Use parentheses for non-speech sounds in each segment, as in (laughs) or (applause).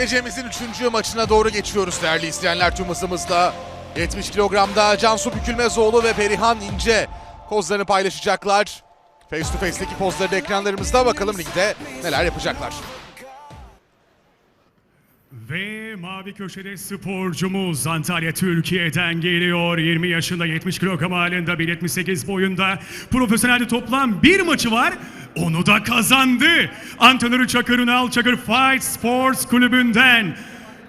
Gecemizin üçüncü maçına doğru geçiyoruz değerli izleyenler tüm hızımızla. 70 kilogramda Cansu Bükülmezoğlu ve Perihan İnce kozlarını paylaşacaklar. Face to Face'deki pozları da ekranlarımızda bakalım ligde neler yapacaklar. Ve mavi köşede sporcumuz Antalya Türkiye'den geliyor. 20 yaşında 70 kilogram halinde 1.78 boyunda. Profesyonelde toplam bir maçı var. Onu da kazandı. Antrenörü Çakır Ünal Çakır Fight Sports Kulübü'nden.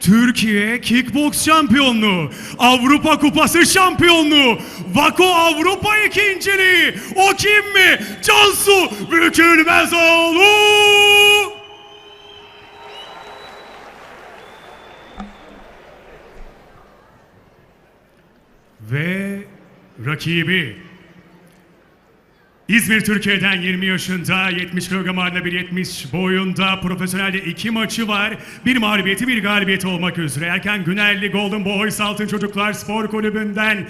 Türkiye Kickbox Şampiyonluğu, Avrupa Kupası Şampiyonluğu, Vako Avrupa ikinciliği. O kim mi? Cansu Bükülmezoğlu! Ve rakibi İzmir Türkiye'den 20 yaşında 70 kilogram halinde 1.70 boyunda profesyonelde iki maçı var. Bir mağlubiyeti bir galibiyeti olmak üzere. Erken Günerli Golden Boys Altın Çocuklar Spor Kulübü'nden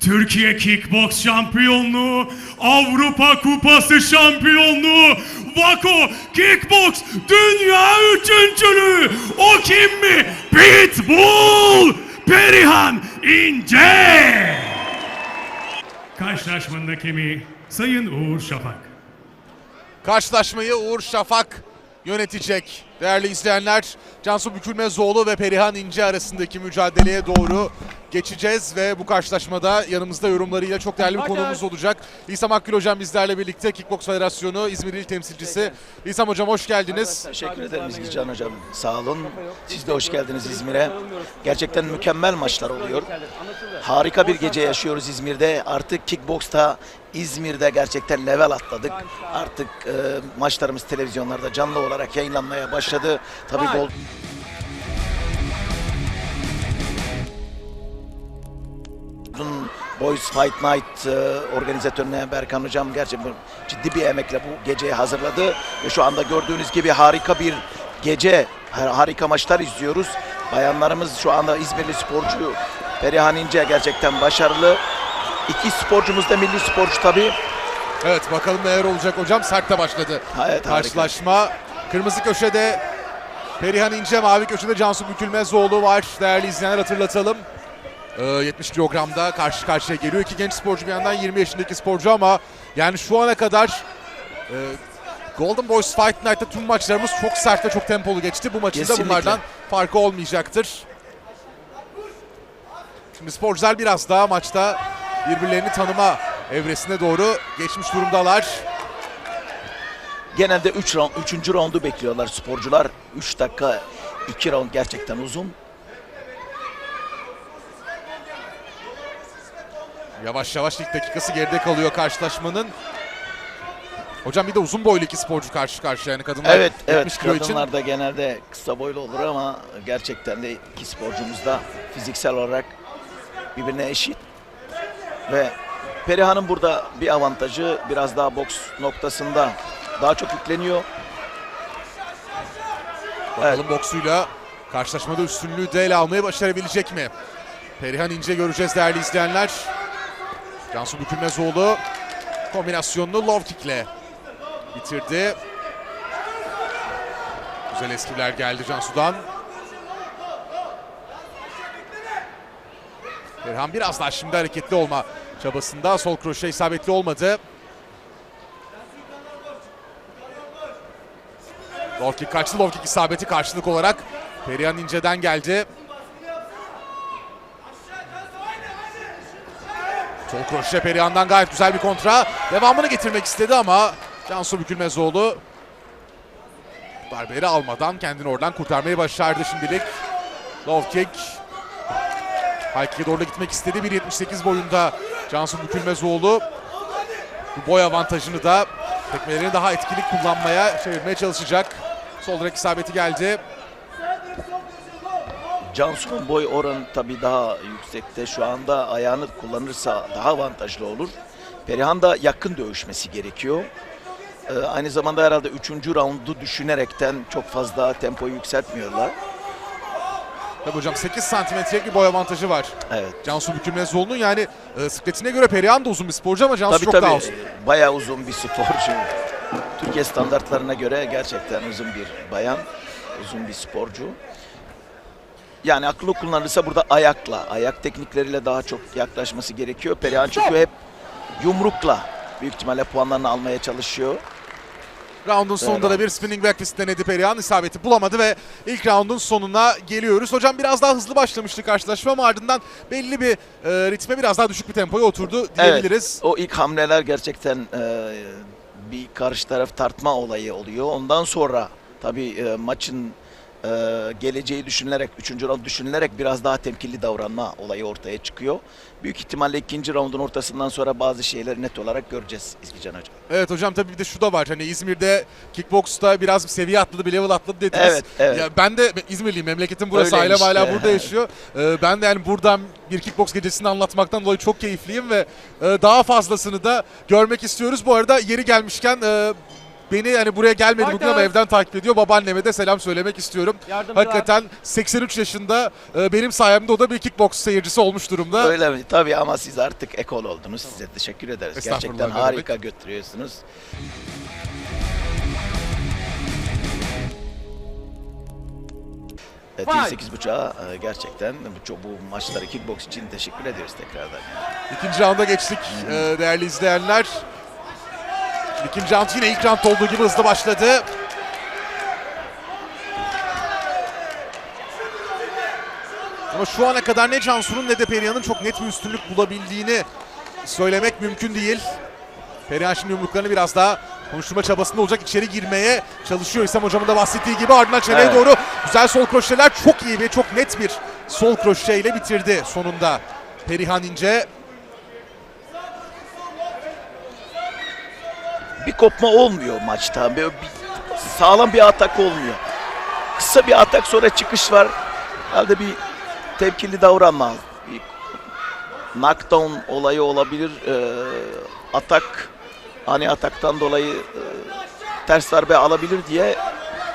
Türkiye Kickbox Şampiyonluğu, Avrupa Kupası Şampiyonluğu, Vako Kickbox Dünya Üçüncülüğü. O kim mi? Pitbull Perihan İnce. Karşılaşmanın hakemi Sayın Uğur Şafak. Karşılaşmayı Uğur Şafak yönetecek. Değerli izleyenler Cansu Bükülmezoğlu ve Perihan İnce arasındaki mücadeleye doğru geçeceğiz ve bu karşılaşmada yanımızda yorumlarıyla çok değerli bir konuğumuz olacak. İsam Akgül Hocam bizlerle birlikte Kickbox Federasyonu İzmir İl Temsilcisi. İsam Hocam hoş geldiniz. Teşekkür ederim İzmircan Hocam. Sağ olun. Siz de hoş geldiniz İzmir'e. Gerçekten mükemmel maçlar oluyor. Harika bir gece yaşıyoruz İzmir'de. Artık kickboksta İzmir'de gerçekten level atladık. Artık e, maçlarımız televizyonlarda canlı olarak yayınlanmaya başladı. Tabii gol Golden Boys Fight Night e, organizatörüne Berkan Hocam gerçekten ciddi bir emekle bu geceyi hazırladı. Ve şu anda gördüğünüz gibi harika bir gece, har- harika maçlar izliyoruz. Bayanlarımız şu anda İzmirli sporcu Perihan İnce gerçekten başarılı. İki sporcumuz da milli sporcu tabii. Evet bakalım neler olacak hocam. Sert de başladı. Evet, harika. Karşılaşma. Kırmızı köşede Perihan İnce, mavi köşede Cansu Bükülmezoğlu var. Değerli izleyenler hatırlatalım. Ee, 70 kilogramda karşı karşıya geliyor. İki genç sporcu bir yandan 20 yaşındaki sporcu ama yani şu ana kadar e, Golden Boys Fight Night'ta tüm maçlarımız çok sert ve çok tempolu geçti. Bu maçın da bunlardan farkı olmayacaktır. Şimdi sporcular biraz daha maçta birbirlerini tanıma evresine doğru geçmiş durumdalar. Genelde 3 round, 3. roundu bekliyorlar sporcular. 3 dakika 2 round gerçekten uzun. Yavaş yavaş ilk dakikası geride kalıyor karşılaşmanın. Hocam bir de uzun boylu iki sporcu karşı karşıya yani kadınlar Evet, 70 evet. kilo için. Kadınlar da genelde kısa boylu olur ama gerçekten de iki sporcumuz da fiziksel olarak birbirine eşit. Ve Perihan'ın burada bir avantajı biraz daha boks noktasında daha çok yükleniyor. Bakalım boksuyla karşılaşmada üstünlüğü de ele almayı başarabilecek mi? Perihan İnce göreceğiz değerli izleyenler. Cansu Bükülmezoğlu kombinasyonunu low kickle bitirdi. Güzel eskiler geldi Cansu'dan. Perihan biraz daha şimdi hareketli olma çabasında. Sol kroşe isabetli olmadı. Low kick kaçtı. Low kick isabeti karşılık olarak Perihan İnce'den geldi. Sol kroşe Perihan'dan gayet güzel bir kontra. Devamını getirmek istedi ama Cansu Bükülmezoğlu darbeleri almadan kendini oradan kurtarmayı başardı şimdilik. Low kick. Kick'e doğru gitmek istedi. 1.78 boyunda Cansu Bükülmezoğlu. Bu boy avantajını da tekmelerini daha etkili kullanmaya çevirmeye çalışacak. Sol direk isabeti geldi. Cansu'nun boy oranı tabii daha yüksekte. Şu anda ayağını kullanırsa daha avantajlı olur. Perihan da yakın dövüşmesi gerekiyor. Ee, aynı zamanda herhalde 3. roundu düşünerekten çok fazla tempoyu yükseltmiyorlar. Tabii hocam 8 santimetrelik bir boy avantajı var. Evet. Cansu Bükülmezoğlu'nun yani e, sikletine göre Perihan da uzun bir sporcu ama Cansu Tabii çok tabii daha uzun. e, bayağı uzun bir sporcu. Türkiye standartlarına göre gerçekten uzun bir bayan, uzun bir sporcu. Yani akıllı kullanırsa burada ayakla, ayak teknikleriyle daha çok yaklaşması gerekiyor. Perihan çünkü hep yumrukla büyük ihtimalle puanlarını almaya çalışıyor. Round'un sonunda da bir spinning back fist denedi Perihan. isabeti bulamadı ve ilk round'un sonuna geliyoruz. Hocam biraz daha hızlı başlamıştı karşılaşma ama ardından belli bir e, ritme biraz daha düşük bir tempoya oturdu diyebiliriz. Evet, o ilk hamleler gerçekten e, bir karşı taraf tartma olayı oluyor. Ondan sonra tabii e, maçın e, geleceği düşünülerek, üçüncü round düşünülerek biraz daha temkinli davranma olayı ortaya çıkıyor. Büyük ihtimalle ikinci roundun ortasından sonra bazı şeyleri net olarak göreceğiz İzgican Hocam. Evet hocam tabii bir de şu da var. Hani İzmir'de kickboksta biraz bir seviye atladı, bir level atladı dediniz. Evet, evet. Ya ben de İzmirliyim. Memleketim burası. Öyleymiş. Ailem hala burada yaşıyor. Ee, ben de yani buradan bir kickboks gecesini anlatmaktan dolayı çok keyifliyim ve e, daha fazlasını da görmek istiyoruz. Bu arada yeri gelmişken e, beni yani buraya gelmedi bugün ama evden takip ediyor. Babaanneme de selam söylemek istiyorum. Yardımcı Hakikaten 83 yaşında e, benim sayemde o da bir kickboks seyircisi olmuş durumda. Öyle mi? Tabii ama siz artık ekol oldunuz. Size teşekkür ederiz. Estağfurullah, Gerçekten ne demek. harika götürüyorsunuz. Evet, Fight. 8.5'a e, gerçekten bu, çok- bu maçları kickbox için teşekkür ediyoruz tekrardan. İkinci rounda geçtik e, değerli izleyenler. İkinci round yine ilk round olduğu gibi hızlı başladı. Ama şu ana kadar ne Cansu'nun ne de Perihan'ın çok net bir üstünlük bulabildiğini söylemek mümkün değil. Perihan şimdi yumruklarını biraz daha konuşturma çabasında olacak. içeri girmeye çalışıyor. İslam hocamın da bahsettiği gibi ardından çeneye Evet. doğru güzel sol kroşeler. Çok iyi ve çok net bir sol kroşeyle bitirdi sonunda. Perihan İnce Bir kopma olmuyor maçta. Böyle bir, sağlam bir atak olmuyor. Kısa bir atak sonra çıkış var. Herhalde bir tepkili davranma. Bir knockdown olayı olabilir. Ee, atak ani ataktan dolayı e, ters darbe alabilir diye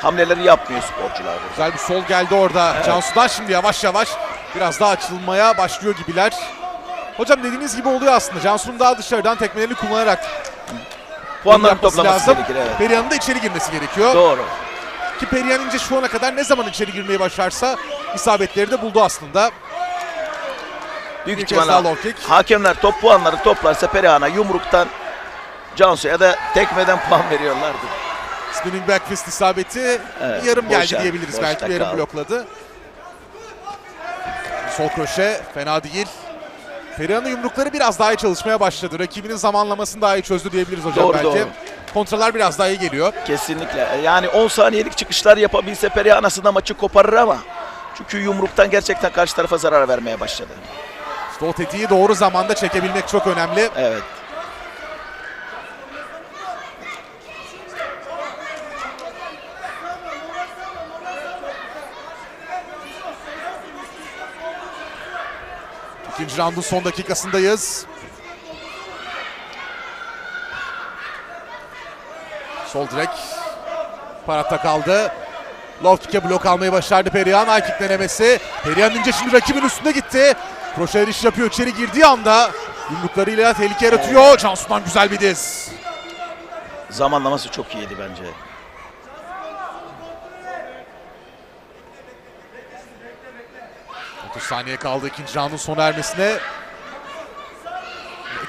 hamleleri yapmıyor sporcular. burada. Güzel bir sol geldi orada. Cansu'dan şimdi yavaş yavaş biraz daha açılmaya başlıyor gibiler. Hocam dediğiniz gibi oluyor aslında. Cansu'nun daha dışarıdan tekmelerini kullanarak Puanları toplaması gerekir. Evet. Perihan'ın da içeri girmesi gerekiyor. Doğru. Ki Perihan İnce şu ana kadar ne zaman içeri girmeyi başarsa isabetleri de buldu aslında. Büyük Bir kez daha ihtimalle kick. hakemler top puanları toplarsa Perihan'a yumruktan Cansu'ya da tekmeden puan (laughs) veriyorlardı. Spinning back fist isabeti Evet, yarım geldi boşa- diyebiliriz. boşta Belki yarım kaldı. blokladı. Sol kroşe fena değil. Perihan'ın yumrukları biraz daha iyi çalışmaya başladı. Rakibinin zamanlamasını daha iyi çözdü diyebiliriz hocam Doğru, belki. doğru. Kontralar biraz daha iyi geliyor. Kesinlikle. Yani 10 saniyelik çıkışlar yapabilse Perihan aslında maçı koparır ama çünkü yumruktan gerçekten karşı tarafa zarar vermeye başladı. İşte o tetiği doğru zamanda çekebilmek çok önemli. Evet. İkinci roundun son dakikasındayız. Sol direk. Paratta kaldı. Low kick'e blok almayı başardı Perihan. High kick denemesi. Perihan ince şimdi rakibin üstünde gitti. Kroşe iş yapıyor. İçeri girdiği anda yumruklarıyla tehlike yaratıyor. Cansu'dan güzel bir diz. Zamanlaması çok iyiydi bence. ...30 saniye kaldı ikinci roundun sona ermesine.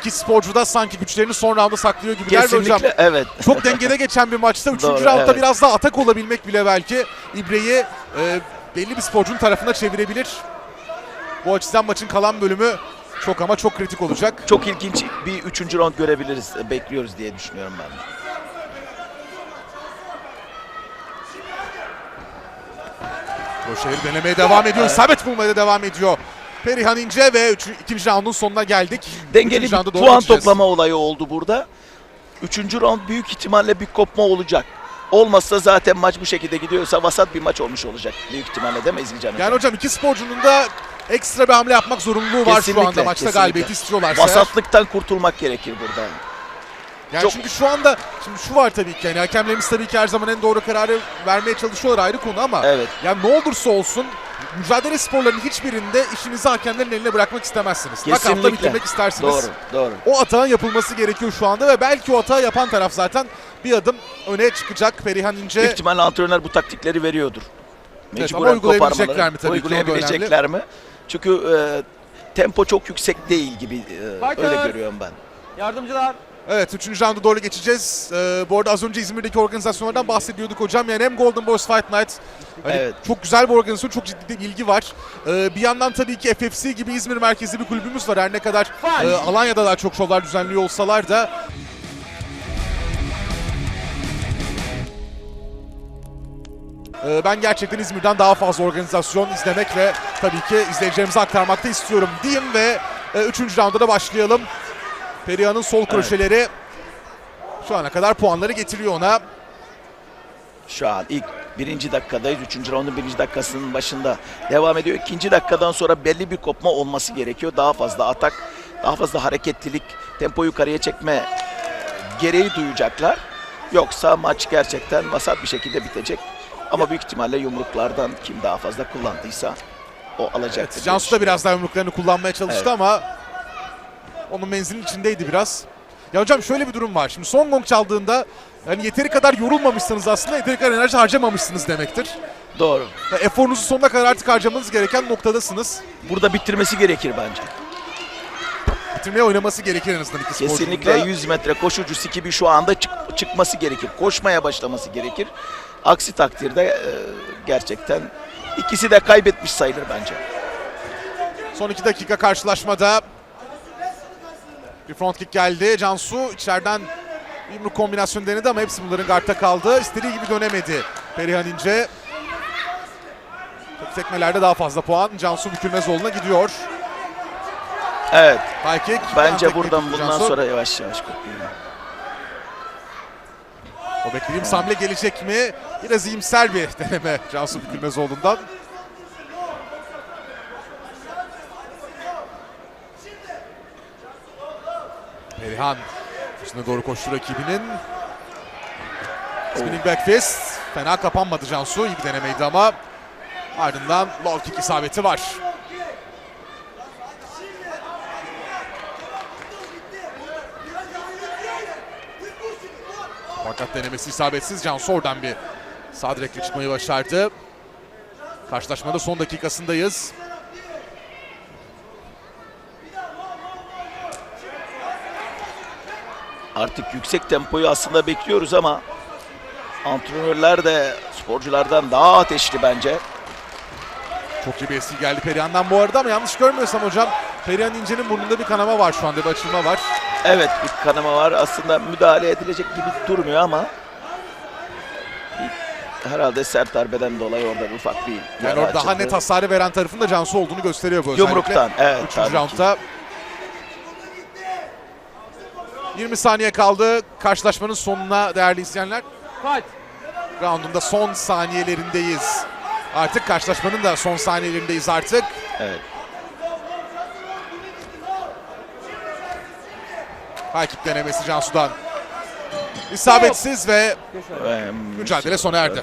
İki sporcu da sanki güçlerini son rounda saklıyor gibiler de hocam. Kesinlikle evet. Çok dengede geçen bir maçta. Üçüncü Doğru, roundda evet. biraz daha atak olabilmek bile belki İbre'yi e, belli bir sporcunun tarafına çevirebilir. Bu açıdan maçın kalan bölümü çok ama çok kritik olacak. Çok ilginç bir üçüncü round görebiliriz, bekliyoruz diye düşünüyorum ben. Roşehir denemeye devam ediyor. İsabet bulmaya devam ediyor. Perihan İnce ve üç, ikinci roundun sonuna geldik. Dengeli Üçüncü bir puan geçeceğiz. toplama olayı oldu burada. Üçüncü round büyük ihtimalle bir kopma olacak. Olmazsa zaten maç bu şekilde gidiyorsa vasat bir maç olmuş olacak. Büyük ihtimalle değil mi Hocam? Yani hocam iki sporcunun da ekstra bir hamle yapmak zorunluluğu var şu anda. Maçta kesinlikle. galibiyeti istiyorlarsa. Vasatlıktan kurtulmak gerekir burada. Yani Çok- çünkü şu anda şimdi şu var tabii ki yani hakemlerimiz tabii ki her zaman en doğru kararı vermeye çalışıyorlar ayrı konu ama Evet. yani ne olursa olsun mücadele sporlarının hiçbirinde işinizi hakemlerin eline bırakmak istemezsiniz. Kesinlikle. bitirmek istersiniz. Doğru, doğru. O atağın yapılması gerekiyor şu anda ve belki o hata yapan taraf zaten bir adım öne çıkacak Perihan Büyük İnce. ihtimalle antrenör bu taktikleri veriyordur. Evet, Mecburen uygulayabilecekler koparmaları. mi tabii Uygulayabilecekler mi? Çünkü e, tempo çok yüksek değil gibi e, öyle görüyorum ben. Yardımcılar. Evet 3. rounda doğru geçeceğiz. Ee, bu arada az önce İzmir'deki organizasyonlardan bahsediyorduk hocam. Yani hem Golden Boys Fight Night hani Evet. çok güzel bir organizasyon, çok ciddi bir ilgi var. Ee, bir yandan tabii ki FFC gibi İzmir merkezli bir kulübümüz var. Her ne kadar e, Alanya'da daha çok şovlar düzenliyor olsalar da Ee, Ben gerçekten İzmir'den daha fazla organizasyon izlemek ve tabii ki izleyicilerimize aktarmak da istiyorum diyeyim ve 3. rounda da başlayalım. Perihan'ın sol kroşeleri şu ana kadar puanları getiriyor ona. Şu an ilk birinci dakikadayız. Üçüncü raundun birinci dakikasının başında devam ediyor. İkinci dakikadan sonra belli bir kopma olması gerekiyor. Daha fazla atak, daha fazla hareketlilik, tempo yukarıya çekme gereği duyacaklar. Yoksa maç gerçekten vasat bir şekilde bitecek. Ama büyük ihtimalle yumruklardan kim daha fazla kullandıysa o alacaktır. diye Cansu da biraz daha yumruklarını kullanmaya çalıştı Evet. ama onun menzilin içindeydi biraz. Ya hocam şöyle bir durum var. Şimdi son gong çaldığında yani yeteri kadar yorulmamışsınız aslında yeteri kadar enerji harcamamışsınız demektir. Doğru. Ve eforunuzu sonuna kadar artık harcamanız gereken noktadasınız. Burada bitirmesi gerekir bence. Bitirmeye oynaması gerekir en azından iki sporcunun Kesinlikle da. 100 metre koşucusu gibi şu anda çık- çıkması gerekir. Koşmaya başlaması gerekir. Aksi takdirde e, gerçekten ikisi de kaybetmiş sayılır bence. Son iki dakika karşılaşmada bir front kick geldi. Cansu içeriden bir yumruk kombinasyonu denedi ama hepsi bunların guardta kaldı. İstediği gibi dönemedi Perihan İnce. Tek tekmelerde daha fazla puan. Cansu Bükülmezoğlu'na gidiyor. Evet. High kick. Bence buradan bundan Cansu. sonra yavaş yavaş kopuyor. O beklediğim hamle gelecek mi? Biraz iyimser bir deneme Cansu Bükülmezoğlu'ndan. Perihan üstüne doğru koştu rakibinin. Spinning back fist. Fena kapanmadı Cansu. İyi bir denemeydi ama ardından low kick isabeti var. Fakat denemesi isabetsiz. Cansu oradan bir sağ direkle çıkmayı başardı. Karşılaşmada son dakikasındayız. Artık yüksek tempoyu aslında bekliyoruz ama antrenörler de sporculardan daha ateşli bence. Çok iyi bir eski geldi Perihan'dan bu arada ama yanlış görmüyorsam hocam Perihan İnce'nin burnunda bir kanama var şu anda bir açılma var. Evet bir kanama var. Aslında müdahale edilecek gibi durmuyor ama herhalde sert darbeden dolayı orada bir ufak bir Yani orada daha net hasarı veren tarafın da Cansu olduğunu gösteriyor bu özellikle. Yumruktan, evet, Üçüncü roundda. 20 saniye kaldı karşılaşmanın sonuna değerli izleyenler. Fight. Round'un da son saniyelerindeyiz. Artık karşılaşmanın da son saniyelerindeyiz artık. Evet. Kick denemesi Cansu'dan. İsabetsiz ve Ve Mücadele sona erdi.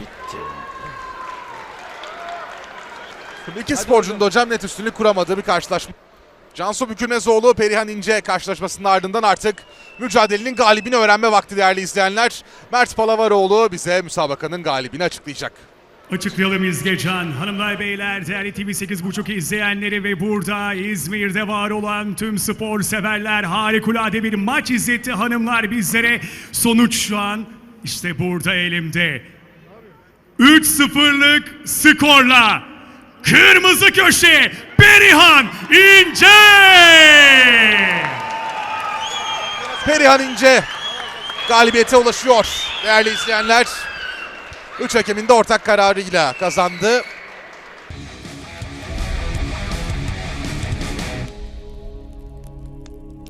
İki sporcunun da hocam net üstünlük kuramadığı bir karşılaşma. Cansu Bükülmezoğlu, Perihan İnce karşılaşmasının ardından artık mücadelenin galibini öğrenme vakti değerli izleyenler. Mert Palavaroğlu bize müsabakanın galibini açıklayacak. Açıklayalım İzgecan. Hanımlar beyler değerli TV8.5 izleyenleri ve burada İzmir'de var olan tüm spor severler harikulade bir maç izletti hanımlar bizlere. Sonuç şu an işte burada elimde. 3-0'lık skorla kırmızı köşe Berihan İnce. Perihan İnce galibiyete ulaşıyor değerli izleyenler. Üç hakemin de ortak kararıyla kazandı.